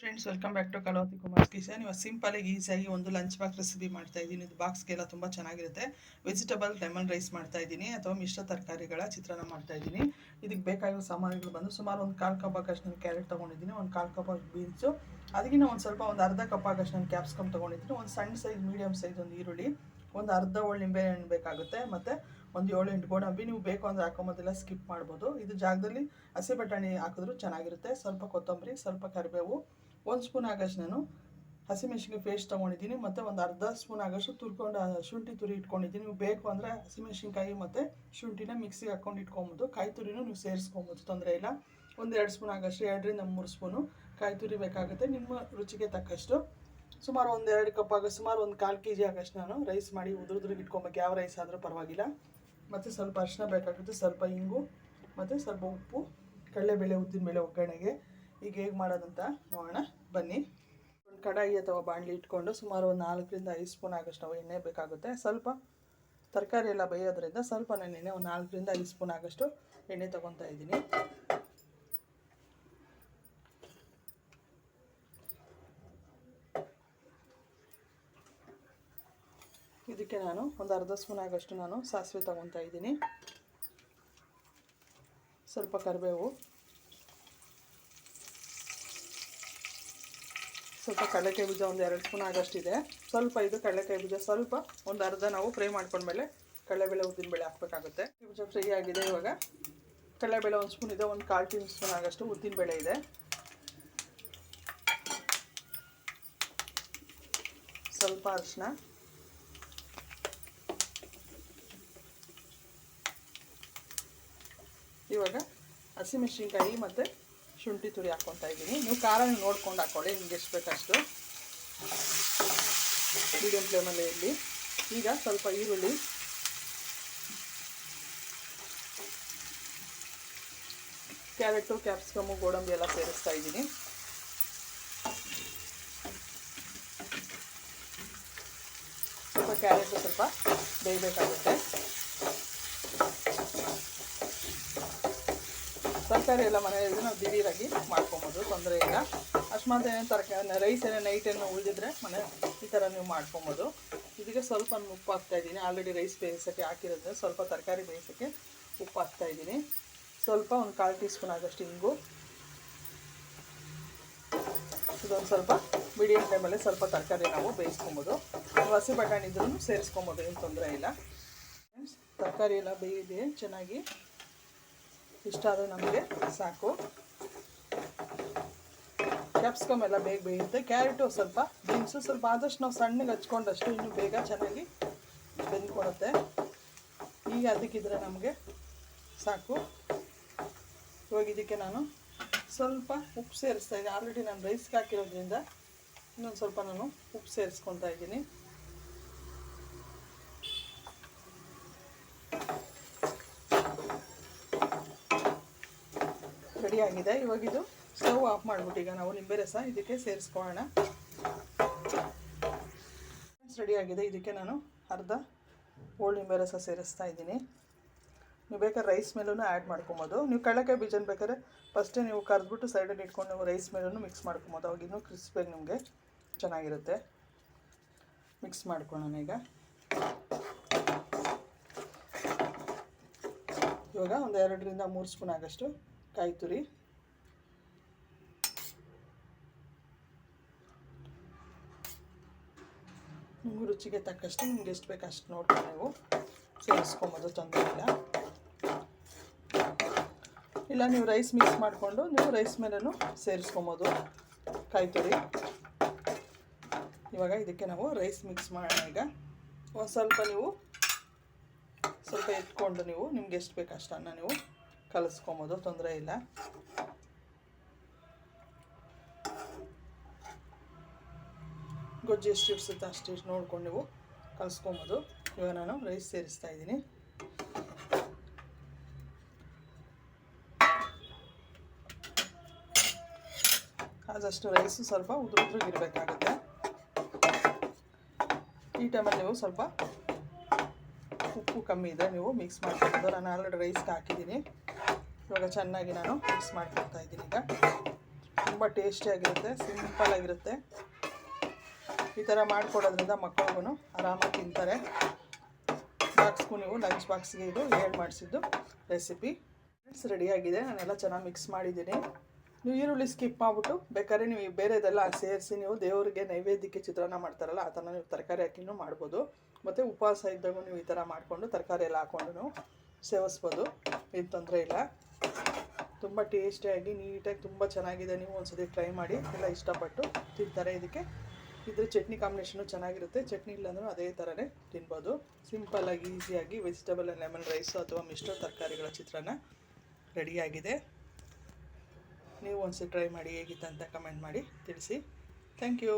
Friends welcome back to Kalavati Kumar kitchen ಇವಾಗ ಸಿಂಪಲಾಗಿ ಈಸಿಯಾಗಿ ಒಂದು ಲಂಚ್ ಬಾಕ್ಸ್ ರೆಸಿಪಿ ಮಾಡ್ತಾ ಇದ್ದೀನಿ. ಇದು ಬಾಕ್ಸ್ಗೆಲ್ಲ ತುಂಬ ಚೆನ್ನಾಗಿರುತ್ತೆ. ವೆಜಿಟಬಲ್ ಲೆಮನ್ ರೈಸ್ ಮಾಡ್ತಾ ಇದ್ದೀನಿ ಅಥವಾ ಮಿಶ್ರ ತರಕಾರಿಗಳ ಚಿತ್ರಾನ್ನ ಮಾಡ್ತಾ ಇದ್ದೀನಿ. ಇದಕ್ಕೆ ಬೇಕಾಗಿರೋ ಸಾಮಾನುಗಳು ಬಂದು ಸುಮಾರು ಒಂದು ಕಾಲು ಕಪ್ ಆಗಷ್ಟು ನಾನು ಕ್ಯಾರೆಟ್ ತೊಗೊಂಡಿದ್ದೀನಿ. ಒಂದು ಕಾಲು ಕಪ್ ಬೀನ್ಸು ಅದಕ್ಕಿಂತ ಒಂದು ಸ್ವಲ್ಪ ಒಂದು ಅರ್ಧ ಕಪ್ ಆಗಷ್ಟು ನಾನು ಕ್ಯಾಪ್ಸಿಕಮ್ ತೊಗೊಂಡಿದ್ದೀನಿ. ಒಂದು ಸಣ್ಣ ಸೈಜ್ ಮೀಡಿಯಮ್ ಸೈಜ್ ಒಂದು ಈರುಳ್ಳಿ, ಒಂದು ಅರ್ಧ ಒಳ್ಳೆ ನಿಂಬೆ ಹಣ್ಣು ಬೇಕಾಗುತ್ತೆ ಮತ್ತು ಒಂದು ಏಳು ಎಂಟು ಗೋಡಂಬಿ. ನೀವು ಬೇಕು ಅಂದರೆ ಹಾಕೊಂಬೋದೆಲ್ಲ ಸ್ಕಿಪ್ ಮಾಡ್ಬೋದು. ಇದು ಜಾಗದಲ್ಲಿ ಹಸಿ ಬಟಾಣಿ ಹಾಕಿದ್ರು ಚೆನ್ನಾಗಿರುತ್ತೆ. ಸ್ವಲ್ಪ ಕೊತ್ತಂಬರಿ, ಸ್ವಲ್ಪ ಕರಿಬೇವು ಒಂದು ಸ್ಪೂನ್ ಆಗಷ್ಟು ನಾನು ಹಸಿಮೆಣ್ಸಿನ್ಕಾಯಿ ಪೇಸ್ಟ್ ತೊಗೊಂಡಿದ್ದೀನಿ, ಮತ್ತು ಒಂದು ಅರ್ಧ ಸ್ಪೂನ್ ಆಗಷ್ಟು ತುರ್ಕೊಂಡು ಶುಂಠಿ ತುರಿ ಇಟ್ಕೊಂಡಿದ್ದೀನಿ. ನೀವು ಬೇಕು ಅಂದರೆ ಹಸಿಮೆಣ್ಸಿನ್ಕಾಯಿ ಮತ್ತು ಶುಂಠಿನ ಮಿಕ್ಸಿಗೆ ಹಾಕ್ಕೊಂಡು ಇಟ್ಕೊಬೋದು. ಕಾಯಿ ತುರಿನೂ ನೀವು ಸೇರಿಸ್ಕೊಬೋದು, ತೊಂದರೆ ಇಲ್ಲ. ಒಂದು ಎರಡು ಸ್ಪೂನ್ ಆಗಷ್ಟು, ಎರಡರಿಂದ ಮೂರು ಸ್ಪೂನು ಕಾಯಿ ತುರಿ ಬೇಕಾಗುತ್ತೆ, ನಿಮ್ಮ ರುಚಿಗೆ ತಕ್ಕಷ್ಟು. ಸುಮಾರು ಒಂದು ಎರಡು ಕಪ್ ಆಗ ಸುಮಾರು ಒಂದು ಕಾಲು ಕೆ ಜಿ ಆಗಷ್ಟು ನಾನು ರೈಸ್ ಮಾಡಿ ಉದುರುದ್ರಿಗೆ ಇಟ್ಕೊಬೇಕು. ಯಾವ ರೈಸ್ ಆದರೂ ಪರವಾಗಿಲ್ಲ. ಮತ್ತು ಸ್ವಲ್ಪ ಅರಿಶಿನ ಬೇಕಾಗುತ್ತೆ, ಸ್ವಲ್ಪ ಇಂಗು, ಮತ್ತು ಸ್ವಲ್ಪ ಉಪ್ಪು, ಕಡಲೆಬೇಳೆ ಉದ್ದಿನಬೇಳೆ ಒಗ್ಗರಣೆಗೆ. ಈಗ ಹೇಗೆ ಮಾಡೋದಂತ ನೋಡೋಣ. ಬನ್ನಿ. ಒಂದು ಕಡಾಯಿ ಅಥವಾ ಬಾಣಲಿ ಇಟ್ಕೊಂಡು ಸುಮಾರು ಒಂದು ನಾಲ್ಕರಿಂದ ಐದು ಸ್ಪೂನ್ ಆಗೋಷ್ಟು ನಾವು ಎಣ್ಣೆ ಬೇಕಾಗುತ್ತೆ. ಸ್ವಲ್ಪ ತರಕಾರಿ ಎಲ್ಲ ಬೇಯೋದ್ರಿಂದ ಸ್ವಲ್ಪ ನಾನು ಎಣ್ಣೆ ಒಂದು ನಾಲ್ಕರಿಂದ ಐದು ಸ್ಪೂನ್ ಆಗಷ್ಟು ಎಣ್ಣೆ ತೊಗೊತಾ ಇದ್ದೀನಿ. ಇದಕ್ಕೆ ನಾನು ಒಂದು ಅರ್ಧ ಸ್ಪೂನ್ ಆಗಷ್ಟು ನಾನು ಸಾಸಿವೆ ತೊಗೊತಾ ಇದ್ದೀನಿ. ಸ್ವಲ್ಪ ಕರಿಬೇವು. ಸ್ವಲ್ಪ ಕಡಲೆಕಾಯಿ ಬೀಜ ಒಂದು ಎರಡು ಸ್ಪೂನ್ ಆಗಷ್ಟಿದೆ. ಸ್ವಲ್ಪ ಇದು ಕಡಲೆಕಾಯಿ ಬೀಜ ಸ್ವಲ್ಪ ಒಂದು ಅರ್ಧ ನಾವು ಫ್ರೈ ಮಾಡ್ಕೊಂಡ್ಮೇಲೆ ಕಡಲೆಬೇಳೆ ಉದ್ದಿನಬೇಳೆ ಹಾಕಬೇಕಾಗುತ್ತೆ. ಬೀಜ ಫ್ರೈ ಆಗಿದೆ ಇವಾಗ. ಕಡಲೆಬೇಳೆ ಒಂದು ಸ್ಪೂನ್ ಇದೆ, ಒಂದು ಕಾಲು ಟೀ ಸ್ಪೂನ್ ಆಗಷ್ಟು ಉದ್ದಿನಬೇಳೆ ಇದೆ. ಸ್ವಲ್ಪ ಅರಿಶಿನ ಇವಾಗ ಹಸಿಮೆಣಸಿನ್ಕಾಯಿ ಮತ್ತು ಶುಂಠಿ ತುರಿ ಹಾಕ್ಕೊತಾ ಇದ್ದೀನಿ. ನೀವು ಖಾರ ನೋಡ್ಕೊಂಡು ಹಾಕ್ಕೊಳ್ಳಿ ನಿಮ್ಗೆ ಎಷ್ಟು ಬೇಕಷ್ಟು. ಮೀಡಿಯಮ್ ಫ್ಲೇಮಲ್ಲೇ ಇರಲಿ. ಈಗ ಸ್ವಲ್ಪ ಈರುಳ್ಳಿ. ಕ್ಯಾರೆಟು ಕ್ಯಾಪ್ಸಿಕಮು ಗೋಡಂಬಿ ಎಲ್ಲ ಸೇರಿಸ್ತಾ ಇದ್ದೀನಿ. ಸ್ವಲ್ಪ ಕ್ಯಾರೆಟು ಸ್ವಲ್ಪ ಬೇಯಬೇಕಾಗುತ್ತೆ. ತರಕಾರಿ ಎಲ್ಲ ಮನೆಯಲ್ಲಿ ನಾವು ದಿಢೀರಾಗಿ ಮಾಡ್ಕೊಬೋದು, ತೊಂದರೆ ಇಲ್ಲ. ಅಕಸ್ಮಾತ್ ಏನೇನು ತರಕಾರಿ ರೈಸ್ ಏನೇ ನೈಟ್ ಏನೋ ಉಳಿದಿದ್ರೆ ಮನೆ ಈ ಥರ ನೀವು ಮಾಡ್ಕೊಬೋದು. ಇದಕ್ಕೆ ಸ್ವಲ್ಪ ನಾನು ಉಪ್ಪು ಹಾಕ್ತಾ ಇದ್ದೀನಿ. ಆಲ್ರೆಡಿ ರೈಸ್ ಬೇಯಿಸೋಕ್ಕೆ ಹಾಕಿರೋದ್ರೆ ಸ್ವಲ್ಪ ತರಕಾರಿ ಬೇಯಿಸೋಕ್ಕೆ ಉಪ್ಪು ಹಾಕ್ತಾ ಇದ್ದೀನಿ. ಸ್ವಲ್ಪ ಒಂದು ಕಾಲು ಟೀ ಸ್ಪೂನ್ ಆಗೋಷ್ಟು ಇಂಗು. ಇದೊಂದು ಸ್ವಲ್ಪ ಮೀಡಿಯಂ ಟೈಮಲ್ಲಿ ಸ್ವಲ್ಪ ತರಕಾರಿ ನಾವು ಬೇಯಿಸ್ಕೊಬೋದು. ಹಸಿ ಬಟಾಣಿ ಇದ್ರೂ ಸೇರಿಸ್ಕೊಬೋದು, ಏನು ತೊಂದರೆ ಇಲ್ಲ. ತರಕಾರಿ ಎಲ್ಲ ಬೇಯಿದೆ, ಚೆನ್ನಾಗಿ. ಇಷ್ಟಾದರೂ ನಮಗೆ ಸಾಕು. ಕ್ಯಾಪ್ಸಿಕಮ್ ಎಲ್ಲ ಬೇಗ ಬೇಯುತ್ತೆ. ಕ್ಯಾರೆಟು ಸ್ವಲ್ಪ, ಬೀನ್ಸು ಸ್ವಲ್ಪ ಆದಷ್ಟು ನಾವು ಸಣ್ಣಗೆ ಹಚ್ಕೊಂಡಷ್ಟು ಇನ್ನೂ ಬೇಗ ಚೆನ್ನಾಗಿ ಬೆಂದ್ಕೊಡುತ್ತೆ ಈಗ ಅದಕ್ಕಿದ್ರೆ ನಮಗೆ ಸಾಕು. ಇವಾಗ ಇದಕ್ಕೆ ನಾನು ಸ್ವಲ್ಪ ಉಪ್ಪು ಸೇರಿಸ್ತಾ ಇದ್ದೀನಿ. ಆಲ್ರೆಡಿ ನಾನು ರೈಸ್ಗೆ ಹಾಕಿರೋದ್ರಿಂದ ಇನ್ನೊಂದು ಸ್ವಲ್ಪ ನಾನು ಉಪ್ಪು ಸೇರಿಸ್ಕೊತಾ ಇದ್ದೀನಿ. ರೆಡಿ ಆಗಿದೆ. ಇವಾಗ ಇದು ಸ್ಟವ್ ಆಫ್ ಮಾಡಿಬಿಟ್ಟು ಈಗ ನಾವು ನಿಂಬೆ ರಸ ಇದಕ್ಕೆ ಸೇರಿಸ್ಕೊಳ್ಳೋಣ. ಆಗಿದೆ. ಇದಕ್ಕೆ ನಾನು ಅರ್ಧ ಓಲ್ಡ್ ನಿಂಬೆ ರಸ ಸೇರಿಸ್ತಾ ಇದ್ದೀನಿ. ನೀವು ಬೇಕಾದ್ರೆ ರೈಸ್ ಮೇಲೂ ಆ್ಯಡ್ ಮಾಡ್ಕೊಬೋದು. ನೀವು ಕಡಲೆಕಾಯಿ ಬೀಜನ ಬೇಕಾದ್ರೆ ಫಸ್ಟೇ ನೀವು ಕರೆದ್ಬಿಟ್ಟು ಸೈಡಲ್ಲಿ ಇಟ್ಕೊಂಡು ನೀವು ರೈಸ್ ಮೇಲೂ ಮಿಕ್ಸ್ ಮಾಡ್ಕೊಬೋದು. ಅವಾಗ ಇನ್ನೂ ಕ್ರಿಸ್ಪಿಯಾಗಿ ನಿಮಗೆ ಚೆನ್ನಾಗಿರುತ್ತೆ. ಮಿಕ್ಸ್ ಮಾಡ್ಕೊಳ್ಳೋಣ ಈಗ. ಇವಾಗ ಒಂದು ಎರಡರಿಂದ ಮೂರು ಸ್ಪೂನ್ ಆಗಷ್ಟು ಕಾಯಿ ತುರಿ ನಿಮ್ಮ ರುಚಿಗೆ ತಕ್ಕಷ್ಟು ನಿಮ್ಗೆ ಎಷ್ಟು ಬೇಕು ಅಷ್ಟು ನೋಡ್ಕೊಂಡು ನೀವು ಸೇರಿಸ್ಕೊಂಬೋದು, ತೊಂದರೆ ಇಲ್ಲ. ಇಲ್ಲ, ನೀವು ರೈಸ್ ಮಿಕ್ಸ್ ಮಾಡಿಕೊಂಡು ನೀವು ರೈಸ್ ಮೇಲೂ ಸೇರಿಸ್ಕೊಬೋದು. ಕಾಯಿ ತುರಿ ಇವಾಗ ಇದಕ್ಕೆ ನಾವು ರೈಸ್ ಮಿಕ್ಸ್ ಮಾಡೋಣ ಈಗ. ಒಂದು ಸ್ವಲ್ಪ ನೀವು ಸ್ವಲ್ಪ ಎತ್ಕೊಂಡು ನೀವು ನಿಮ್ಗೆ ಎಷ್ಟು ಬೇಕು ಅಷ್ಟನ್ನು ನೀವು ಕಲಿಸ್ಕೊಬೋದು, ತೊಂದರೆ ಇಲ್ಲ. ಗೊಜ್ಜು ಎಷ್ಟು ಇಡ್ಸುತ್ತೆ ಅಷ್ಟು ನೋಡ್ಕೊಂಡು ನೀವು ಕಲಿಸ್ಕೊಬೋದು. ಇವಾಗ ನಾನು ರೈಸ್ ಸೇರಿಸ್ತಾ ಇದ್ದೀನಿ. ಆದಷ್ಟು ರೈಸು ಸ್ವಲ್ಪ ಉದುರು ಉದುರಿಗಿರಬೇಕಾಗುತ್ತೆ ಈ ಟೈಮಲ್ಲಿ ನೀವು ಸ್ವಲ್ಪ ಉಪ್ಪು ಕಮ್ಮಿ ಇದೆ ನೀವು ಮಿಕ್ಸ್ ಮಾಡ್ಕೊಬೋದು. ನಾನು ಆಲ್ರೆಡಿ ರೈಸ್ಗೆ ಹಾಕಿದ್ದೀನಿ. ಇವಾಗ ಚೆನ್ನಾಗಿ ನಾನು ಮಿಕ್ಸ್ ಮಾಡ್ಕೊಳ್ತಾ ಇದ್ದೀನಿ ಈಗ. ತುಂಬ ಟೇಸ್ಟಿಯಾಗಿರುತ್ತೆ ಸಿಂಪಲಾಗಿರುತ್ತೆ ಈ ಥರ ಮಾಡಿಕೊಡೋದ್ರಿಂದ ಮಕ್ಕಳಿಗೂ ಆರಾಮಾಗಿ ತಿಂತಾರೆ. ಬಾಕ್ಸ್ಗೂ ನೀವು ಲಂಚ್ ಬಾಕ್ಸ್ಗೆ ಇದು ಏಡ್ ಮಾಡಿಸಿದ್ದು ರೆಸಿಪಿ ರೆಡಿಯಾಗಿದೆ ನಾನೆಲ್ಲ ಚೆನ್ನಾಗಿ ಮಿಕ್ಸ್ ಮಾಡಿದ್ದೀನಿ. ನೀವು ಈರುಳ್ಳಿ ಸ್ಕಿಪ್ ಮಾಡಿಬಿಟ್ಟು, ಬೇಕಾದ್ರೆ ನೀವು ಬೇರೆದೆಲ್ಲ ಸೇರಿಸಿ ನೀವು ದೇವರಿಗೆ ನೈವೇದ್ಯಕ್ಕೆ ಚಿತ್ರಾನ್ನ ಮಾಡ್ತಾರಲ್ಲ, ಆ ಥರ ನೀವು ತರಕಾರಿ ಹಾಕಿನೂ ಮಾಡ್ಬೋದು. ಮತ್ತು ಉಪವಾಸ ಇದ್ದಾಗೂ ನೀವು ಈ ಥರ ಮಾಡಿಕೊಂಡು ತರಕಾರಿ ಎಲ್ಲ ಹಾಕ್ಕೊಂಡು ಸೇವಿಸ್ಬೋದು. ಏನು ತೊಂದರೆ ಇಲ್ಲ. ತುಂಬ ಟೇಸ್ಟಿಯಾಗಿ, ನೀಟಾಗಿ ತುಂಬ ಚೆನ್ನಾಗಿದೆ. ನೀವು ಒಂದ್ಸತಿ ಟ್ರೈ ಮಾಡಿ, ಎಲ್ಲ ಇಷ್ಟಪಟ್ಟು ತಿಂತಾರೆ ಇದಕ್ಕೆ. ಇದ್ರ ಚಟ್ನಿ ಕಾಂಬಿನೇಷನು ಚೆನ್ನಾಗಿರುತ್ತೆ. ಚಟ್ನಿ ಇಲ್ಲಾಂದ್ರೂ ಅದೇ ಥರನೇ ತಿನ್ಬೋದು. ಸಿಂಪಲ್ಲಾಗಿ ಈಸಿಯಾಗಿ ವೆಜಿಟೇಬಲ್ ಆ್ಯಂಡ್ ಲೆಮನ್ ರೈಸು ಅಥವಾ ಮಿಶ್ರ ತರಕಾರಿಗಳ ಚಿತ್ರಾನ್ನ ರೆಡಿಯಾಗಿದೆ. ನೀವು ಒಂದ್ಸತಿ ಟ್ರೈ ಮಾಡಿ, ಹೇಗಿತ್ತು ಅಂತ ಕಮೆಂಟ್ ಮಾಡಿ ತಿಳಿಸಿ. Thank you